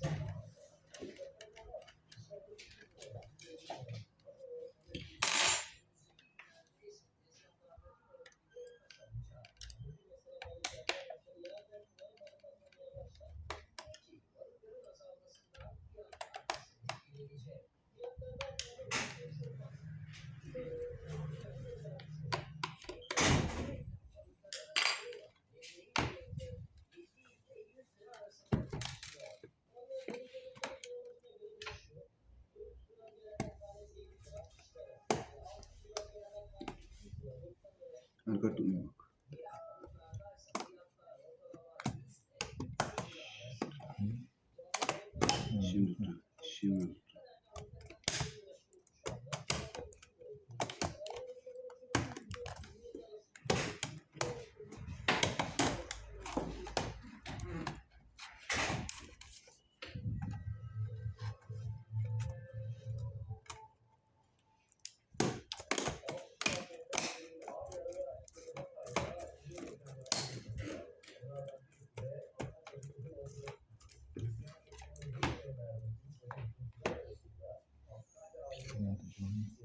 Second. అనుకుంటూ Şimdi, şimdi.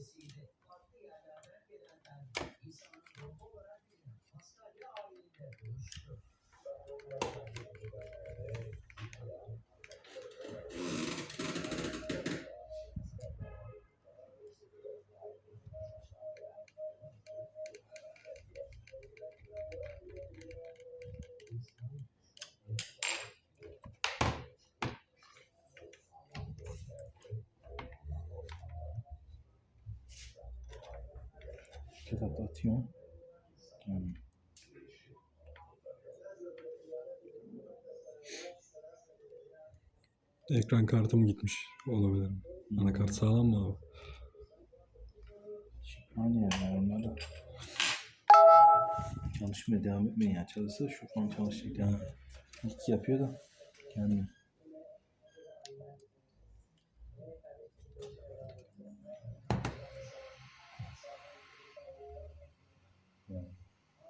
Ah, decide. Pati ang lahat ng pinatang isang Kitapta atıyor. Hmm. Ekran kartım gitmiş. Olabilir. Anakart sağlam mı abi? Aynı yerler onlar da. Çalışmaya devam etmeyin ya. Çalışsa şu falan çalışacak yani. İlk yapıyor da. Kendi.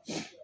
Yeah.